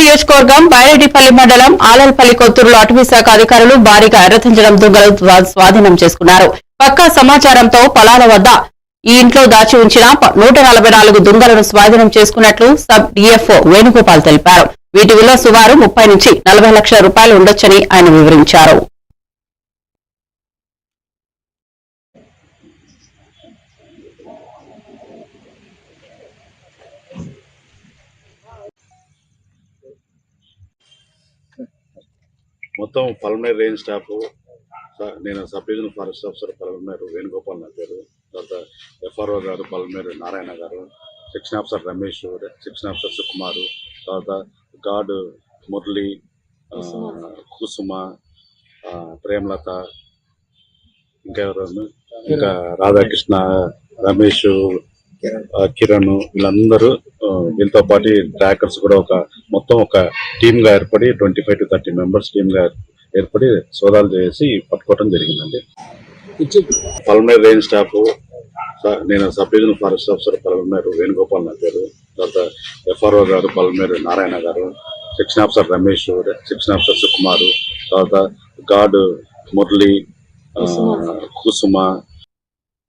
నియోజకవర్గం బైరెడ్డిపల్లి మండలం ఆలల్పల్లి కొత్తూరులో అటవీ శాఖ అధికారులు భారీగా ఎర్రతించడం దుంగలు స్వాధీనం చేసుకున్నారు. పక్కా సమాచారంతో పొలాల వద్ద ఈ ఇంట్లో దాచి ఉంచిన నూట నలభై నాలుగు దుంగలను స్వాధీనం చేసుకున్నట్లు సబ్ డిఎఫ్ఓ వేణుగోపాల్ తెలిపారు. వీటి విలువ సుమారు ముప్పై నుంచి నలభై లక్షల రూపాయలు ఉండొచ్చని ఆయన వివరించారు. మొత్తం పల్మనేర్ రేంజ్ స్టాఫ్ స- నేను sub divisional forest officer Palamaner Venugopal నా పేరు తర్వాత FRO garu Palamaner Narayana garu section officer Ramesh section officer Sukumar తర్వాత గార్డ్ మురళి ఆ, కుసుమ ఆ, ప్రేమలత ఇంకా ఎవరు ఇంకా రాధాకృష్ణ రమేష్ కిరణ్ వీళ్ళందరూ వీళ్ళతో పాటు ట్రాకర్స్ కూడా ఒక మొత్తం ఒక టీమ్గా ఏర్పడి twenty five to thirty members టీమ్గా ఏర్పడి సోదాలు చేసి పట్టుకోవడం జరిగిందండి. పల్మనేర్ రేంజ్ స్టాఫ్ నేను sub divisional forest officer Palamaner Venugopal నా పేరు. తర్వాత FRO garu Palamaner Narayana garu section officer Ramesh section officer Sukumar తర్వాత గార్డ్ మురళి కుసుమ